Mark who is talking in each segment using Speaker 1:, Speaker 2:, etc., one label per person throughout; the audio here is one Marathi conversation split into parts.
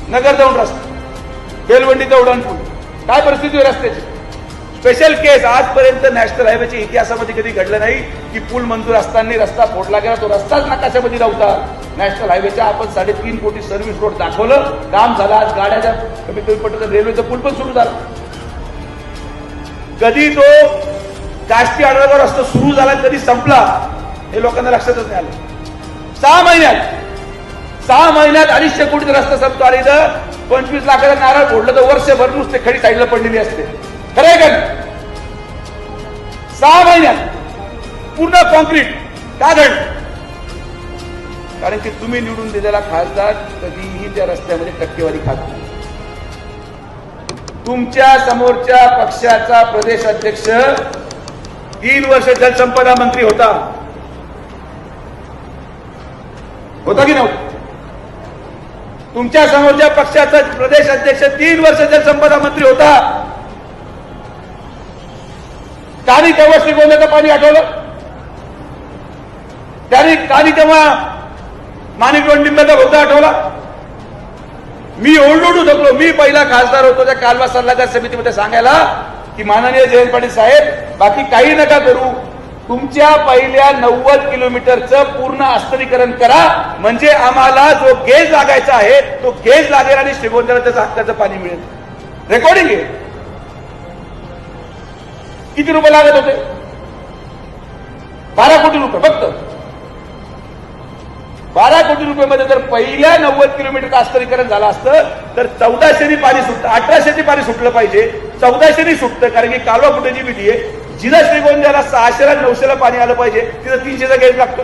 Speaker 1: नगर जाऊन रस्ता. बेलवंडीचा उड्डाणपूल काय परिस्थिती आहे रस्त्याची? स्पेशल केस आजपर्यंत नॅशनल हायवेच्या इतिहासामध्ये कधी घडलं नाही की पूल मंजूर असताना रस्ता फोडला गेला तो रस्ताच नकाशामध्ये नव्हता नॅशनल हायवेच्या आपण साडेतीन कोटी सर्व्हिस रोड दाखवलं. काम झालं आज गाड्याच्या कमीत कमी पटकन रेल्वेचा पूल पण सुरू झाला. कधी तो काष्टी आढावा रस्ता सुरू झाला कधी संपला हे लोकांना लक्षातच नाही आलं. सहा महिन्यात सहा महिन्यात अडीचशे कोटीचा रस्ता संपतो आणि जर पंचवीस लाखाचा नारळ फोडलं तर वर्षभर नुसते खडी साईडला पडलेली असते. खरं आहे का सहा महिन्यात पूर्ण कॉन्क्रीट का घड कारण की तुम्ही निवडून दिलेला खासदार कधीही त्या रस्त्यामध्ये टक्केवारी खात नाही. तुमच्या समोरच्या पक्षाचा प्रदेश अध्यक्ष तीन वर्ष जलसंपदा मंत्री होता. होता की नव्हता? तुमच्या समोरच्या पक्षाचा प्रदेश अध्यक्ष तीन वर्ष जलसंपदा मंत्री होता. त्यांनी तेव्हा श्रीगोंद्याचं पाणी आठवलं? त्यांनी त्यांनी तेव्हा माणिक लिंबाचा होता आठवला? मी ओरडून शकलो मी पहिला खासदार होतो त्या कालवा सल्लागार समितीमध्ये सांगायला की माननीय जयंत पाटील साहेब बाकी काही नका करू. तुमच्या पहिल्या नव्वद किलोमीटरचं पूर्ण अस्तरीकरण करा. म्हणजे आम्हाला जो गेज लागायचा आहे तो गेज लागेल आणि श्रीगोंद्याला त्याचं हक्काचं पाणी मिळेल. रेकॉर्डिंग आहे. किती रुपये लागत होते? बारा कोटी रुपये फक्त. बारा कोटी रुपयामध्ये जर पहिल्या नव्वद किलोमीटर कास्तरीकरण झालं असतं तर चौदाशेनी पाणी सुटतं अठराशेनी पाणी सुटलं पाहिजे. चौदाशेनी सुटतं कारण की कालवा फुटाची विधी आहे जिला श्रीगोंद्याला सहाशेला नऊशेला पाणी आलं पाहिजे तिथं तीनशेचा गेट लागतो.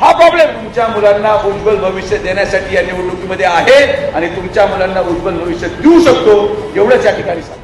Speaker 1: हा प्रॉब्लेम तुमच्या मुलांना उज्ज्वल भविष्य देण्यासाठी या निवडणुकीमध्ये आहे आणि तुमच्या मुलांना उज्ज्वल भविष्य देऊ शकतो एवढंच या ठिकाणी सांग